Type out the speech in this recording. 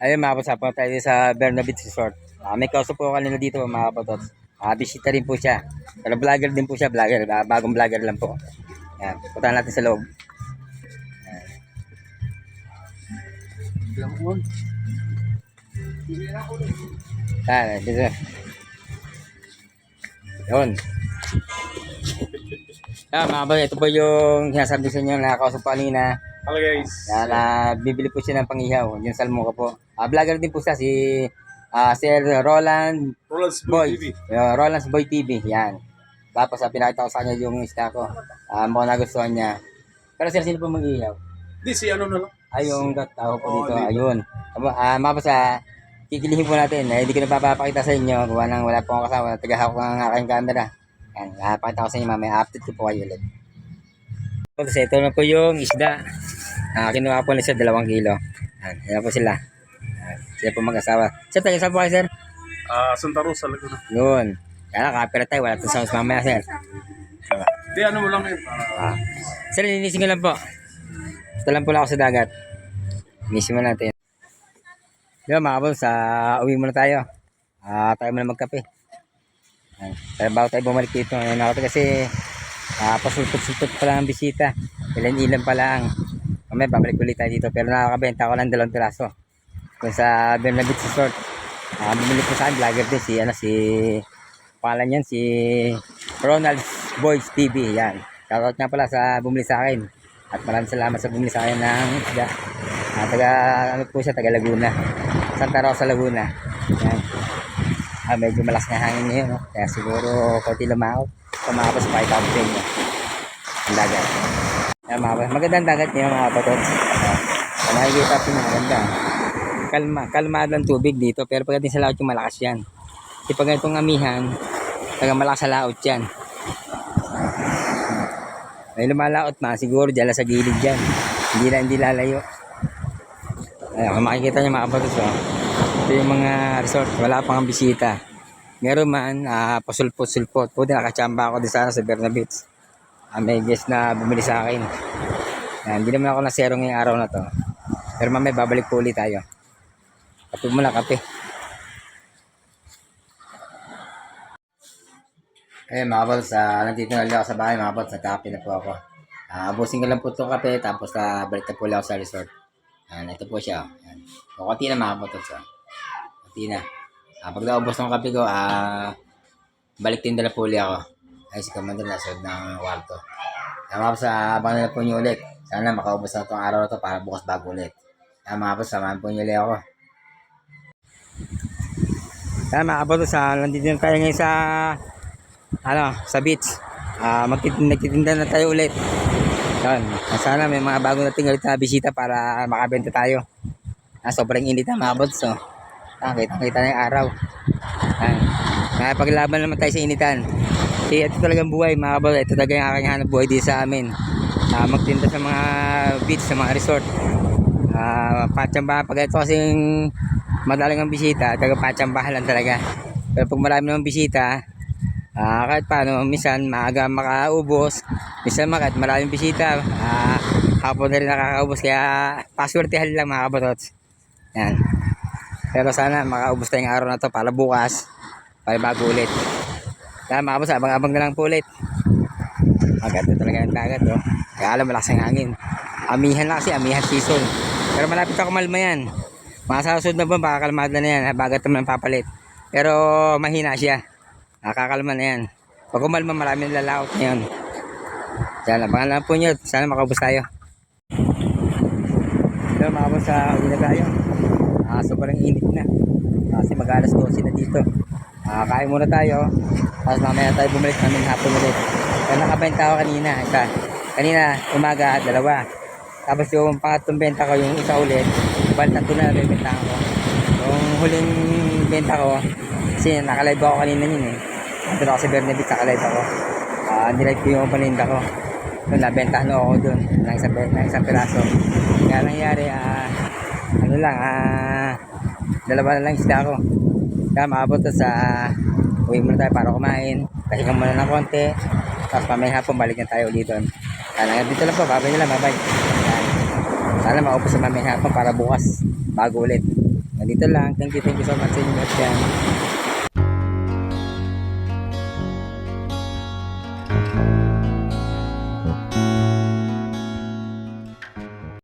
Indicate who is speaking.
Speaker 1: Ayun mga kapots, po tayo sa Bernabit Resort. Ah, may kausap po kanina dito mga kapots. Ah, bisita rin po siya. Pero vlogger din po siya, vlogger. Ah, bagong vlogger lang po. Yan, puntahan natin sa loob. Ah, dito. Yun. Ah, mga kapots, ito po yung sinasabi sa inyo na kausap po kanina.
Speaker 2: Hello guys.
Speaker 1: Na, na bibili po siya ng pangihaw, yung salmo ko po. Ah, vlogger din po siya si ah Sir Roland
Speaker 2: Roland's
Speaker 1: Boy.
Speaker 2: Boy TV.
Speaker 1: Uh, Roland's Boy TV, yan. Tapos ah, pinakita ko sa kanya yung isda ko. Ah, mukhang nagustuhan niya. Pero sir, sino po mag-ihaw?
Speaker 2: Di si ano na lang.
Speaker 1: Ay, yung tao po
Speaker 2: Oo,
Speaker 1: dito.
Speaker 2: dito.
Speaker 1: Ayun. Aba, Ah, mapos ah, kikilihin po natin. Eh, hindi ko na papapakita sa inyo. Gawa nang wala po akong kasama. Tagahawak ko ng aking camera. Yan, papakita ko sa inyo mamaya. Update ko po kayo ulit. Tapos ito na po yung isda. Ah, kinuha po na siya dalawang kilo. Yan, yan po sila. Sila po mag-asawa. Sir, tayo saan po kayo, sir?
Speaker 2: Ah, Santa Rosa Laguna.
Speaker 1: Yun. Kaya copyright tayo. Wala itong sounds mamaya, sir. Diba?
Speaker 2: Di ano mo lang yun. Ah,
Speaker 1: Ah. Sir, linisin ko lang po. Ito lang po lang ako sa dagat. Linisin mo natin. Di ba mga kabol, sa uwi muna tayo. Ah, tayo muna magkape. Ayan. Pero bago tayo bumalik dito, ngayon ako kasi ah, pasulpot-sulpot pa lang ang bisita. Ilan-ilan pa lang. Mamaya babalik ulit tayo dito. Pero nakakabenta ko lang dalawang piraso. Kung sa Bernabit Resort. Ah, bumili po sa akin, vlogger din si, ano, si, pangalan yan, si Ronald Boys TV. Yan. Shoutout nga pala sa bumili sa akin. At maraming salamat sa bumili sa akin ng isda. Ah, taga, ano po siya, taga Laguna. Santa Rosa, Laguna. Yan. Ah, medyo malakas na hangin ngayon. No? Kaya siguro konti lumaot. Kumapos pa ikaw sa inyo. Ang dagat. Yan, mga. Magandang dagat niyo mga kapatid. Kung makikita po maganda. Kalma, kalmado ang tubig dito. Pero pagdating sa laot yung malakas yan. Kasi pag itong amihan, taga malakas sa laot yan. May lumalaot na siguro dyan sa gilid dyan. Hindi na hindi lalayo. Ayun, kung makikita niyo mga kapatid, oh. ito yung mga resort, wala pang bisita. Meron man, ah, pasulpot-sulpot. Puti nakachamba ako din sana sa Bernabits. Ah, may guest na bumili sa akin. Yan, hindi naman ako nasero ngayong araw na to. Pero mamaya babalik po ulit tayo. Kape muna, kape. Eh mga boss, ah, nandito na ulit ako sa bahay mga boss, nagkape na po ako. Ah, abusin ko lang po itong kape, tapos ah, balik na po ulit ako sa resort. Yan, ito po siya. Yan. O, konti na mga boss. Oh. Konti na. Ah, pag naubos ng kape ko, ah, balik din na po ulit ako. Ay, si Commander na sa ng kwarto. Yan mga boss, ah, abangan na po niyo ulit. Sana makaubos na itong araw na to para bukas bago ulit. Yan mga boss, samahan po niyo ulit ako. Yan mga boss, ah, nandito na tayo ngayon sa ano, sa beach. Ah, magtitinda, nagtitinda na tayo ulit. Yan. Sana may mga bagong nating ulit na bisita para makabenta tayo. Ah, sobrang init na mga bods, so. Ah, kita, kita na yung araw. Yan. Kaya paglaban naman tayo sa initan. Kasi ito talagang buhay mga bods. Ito talaga yung aking hanap buhay dito sa amin. Ah, magtinda sa mga beach, sa mga resort. Ah, patsambahan. Pag ito kasing madalang ang bisita, taga patsambahan lang talaga. Pero pag marami naman bisita, Ah, kahit paano, minsan maaga makaubos, minsan kahit maraming bisita, ah, hapon na rin nakakaubos, kaya paswertehan lang mga kabatot. Yan. Pero sana makaubos tayong araw na to para bukas, para bago ulit. Kaya mga kabatot, abang-abang na lang po ulit. Maganda talaga ang dagat, oh. Kaya alam, malakas ang hangin. Amihan na kasi, amihan season. Pero malapit ako malma yan. Mga sa susunod na ba, baka kalmada na yan, bagat naman papalit. Pero mahina siya. Nakakalma na yan. Pag umalma, maraming lalaot ngayon. Sana, abangan lang po nyo. Sana makaubos tayo. So, makabos sa na tayo. Ah, sobrang init na. Kasi mag alas 12 na dito. Ah, kain muna tayo. Tapos mamaya tayo bumalik namin hapon ulit. Kaya nakabenta ako kanina. Isa. Kanina, umaga, dalawa. Tapos yung pangatlong benta ko, yung isa ulit. Bali, tatlo na nabibenta ko. Yung huling benta ko, kasi nakalive ako kanina yun eh. Ando ako sa Bernabit, nakalive ako. Ah, nilive ko yung paninda ko. Doon, nabentahan ako doon ng isang, ng isang piraso. Kaya nangyari, ah, ano lang, ah, dalawa na lang isda ko. Kaya maabot sa, uwi muna tayo para kumain. Pahinga muna ng konti. Tapos mamaya hapon, balik na tayo ulit doon. Kaya hanggang dito lang po, babay na babay. Yan. Sana maupos sa mamaya hapon para bukas, bago ulit. Ganito lang. Thank you, thank you so much sa inyo lahat dyan.